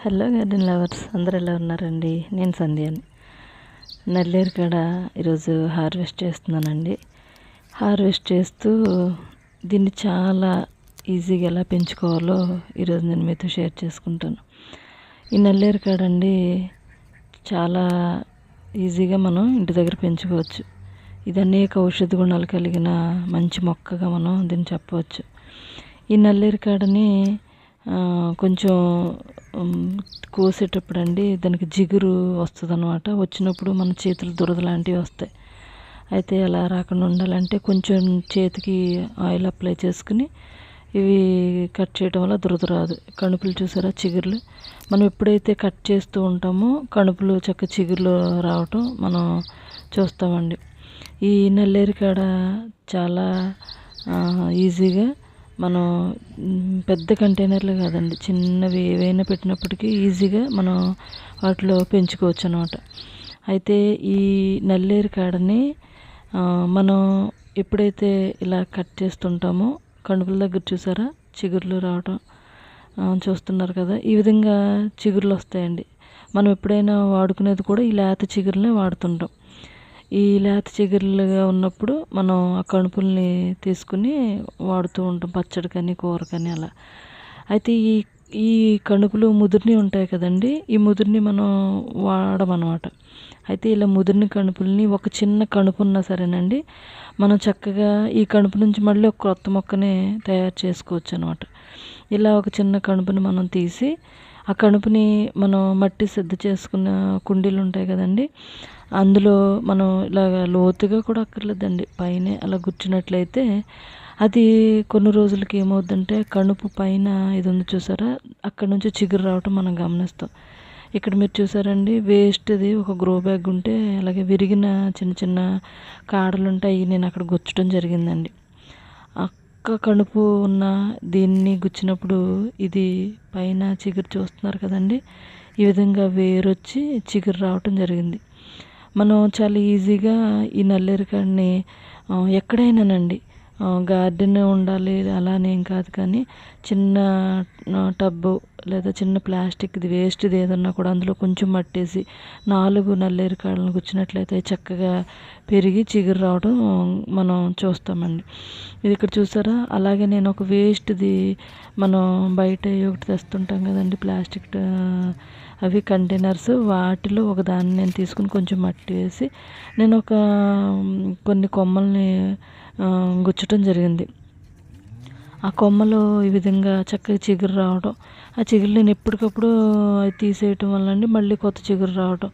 Hello garden lovers అందరు ఎలా ఉన్నారండి? నేను సంధ్యాని. నల్లేరు కాడ ఈరోజు హార్వెస్ట్ చేస్తున్నానండి. హార్వెస్ట్ చేస్తూ దీన్ని చాలా ఈజీగా ఎలా పెంచుకోవాలో ఈరోజు నేను మీతో షేర్ చేసుకుంటాను. ఈ నల్లేరు కాడండి చాలా ఈజీగా మనం ఇంటి దగ్గర పెంచుకోవచ్చు. ఇది అనేక ఔషధ గుణాలు కలిగిన మంచి మొక్కగా మనం దీన్ని చెప్పవచ్చు. ఈ నల్లేరు కాడని కొంచెం కోసేటప్పుడు అండి దానికి జిగురు వస్తుంది అనమాట వచ్చినప్పుడు మన చేతులు దురద లాంటివి వస్తాయి. అయితే అలా రాకుండా ఉండాలంటే కొంచెం చేతికి ఆయిల్ అప్లై చేసుకుని ఇవి కట్ చేయడం వల్ల దురద రాదు. కణుపులు చూసారా? చిగుర్లు. మనం ఎప్పుడైతే కట్ చేస్తూ ఉంటామో కణుపులు చక్క చిగుర్లు రావటం మనం చూస్తామండి. ఈ నల్లేరు కాడ చాలా ఈజీగా మనం పెద్ద కంటైనర్లు కాదండి. చిన్నవి ఏవైనా పెట్టినప్పటికీ ఈజీగా మనం వాటిలో పెంచుకోవచ్చు అనమాట అయితే ఈ నల్లేరు కాడని మనం ఎప్పుడైతే ఇలా కట్ చేస్తుంటామో కణుపుల దగ్గర చూసారా? చిగుర్లు రావటం చూస్తున్నారు కదా? ఈ విధంగా చిగుర్లు వస్తాయండి. మనం ఎప్పుడైనా వాడుకునేది కూడా ఈ లేత చిగురులనే వాడుతుంటాం. ఈ లేత చిగురులుగా ఉన్నప్పుడు మనం ఆ కణుపుల్ని తీసుకుని వాడుతూ ఉంటాం పచ్చడి కానీ కూర కానీ అలా. అయితే ఈ ఈ కణుపులు ముదిరిని ఉంటాయి కదండి ఈ ముదిరిని మనం వాడమన్నమాట అయితే ఇలా ముదిరిన కణుపుల్ని ఒక చిన్న కణుపు ఉన్నా సరేనండి మనం చక్కగా ఈ కణుపు నుంచి మళ్ళీ ఒక కొత్త మొక్కని తయారు చేసుకోవచ్చు అనమాట ఇలా ఒక చిన్న కణుపుని మనం తీసి ఆ కణుపుని మనం మట్టి సిద్ధ చేసుకున్న కుండీలు ఉంటాయి కదండి అందులో మనం ఇలాగ లోతుగా కూడా అక్కర్లేదండి. పైన అలా గుచ్చినట్లయితే అది కొన్ని రోజులకి ఏమవుద్దంటే కణుపు పైన ఇది ఉంది చూసారా? అక్కడ నుంచి చిగురు రావటం మనం గమనిస్తాం. ఇక్కడ మీరు చూసారండి వేస్ట్ది ఒక గ్రో బ్యాగ్ ఉంటే అలాగే విరిగిన చిన్న చిన్న కాడలు ఉంటాయి నేను అక్కడ గుచ్చడం జరిగిందండి. అక్క కణుపు ఉన్న దీన్ని గుచ్చినప్పుడు ఇది పైన చిగురు చూస్తున్నారు కదండి. ఈ విధంగా వేరొచ్చి చిగురు రావటం జరిగింది. మనం చాలా ఈజీగా ఈ నల్లేరికాడిని ఎక్కడైనానండి గార్డెన్ ఉండాలి అలానేం కాదు కానీ చిన్న టబ్బు లేదా చిన్న ప్లాస్టిక్ది వేస్ట్ది ఏదన్నా కూడా అందులో కొంచెం మట్టేసి నాలుగు నల్లేరు కాడలను గుచ్చినట్లయితే చక్కగా పెరిగి చిగురు రావడం మనం చూస్తామండి. ఇది ఇక్కడ చూసారా? అలాగే నేను ఒక వేస్ట్ది మనం బయట ఒకటి తెస్తుంటాం కదండి ప్లాస్టిక్ అవి కంటైనర్స్. వాటిలో ఒక దాన్ని నేను తీసుకుని కొంచెం మట్టి వేసి నేను ఒక కొన్ని కొమ్మల్ని గుచ్చటం జరిగింది. ఆ కొమ్మలు ఈ విధంగా చక్కగా చిగురు రావడం ఆ చిగురు నేను ఎప్పటికప్పుడు అది తీసేయటం వల్ల అండి మళ్ళీ కొత్త చిగురు రావడం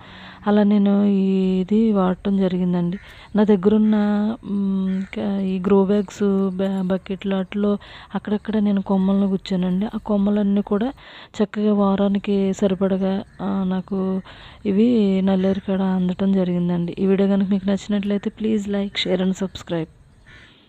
అలా నేను ఇది వాడటం జరిగిందండి. నా దగ్గర ఉన్న ఈ గ్రో బ్యాగ్స్ బకెట్లు వాటిలో అక్కడక్కడ నేను కొమ్మలను గుచ్చానండి. ఆ కొమ్మలన్నీ కూడా చక్కగా వారానికి సరిపడగా నాకు ఇవి నల్లేరు కాడ అందటం జరిగిందండి. ఈ వీడియో కనుక మీకు నచ్చినట్లయితే please like share and subscribe.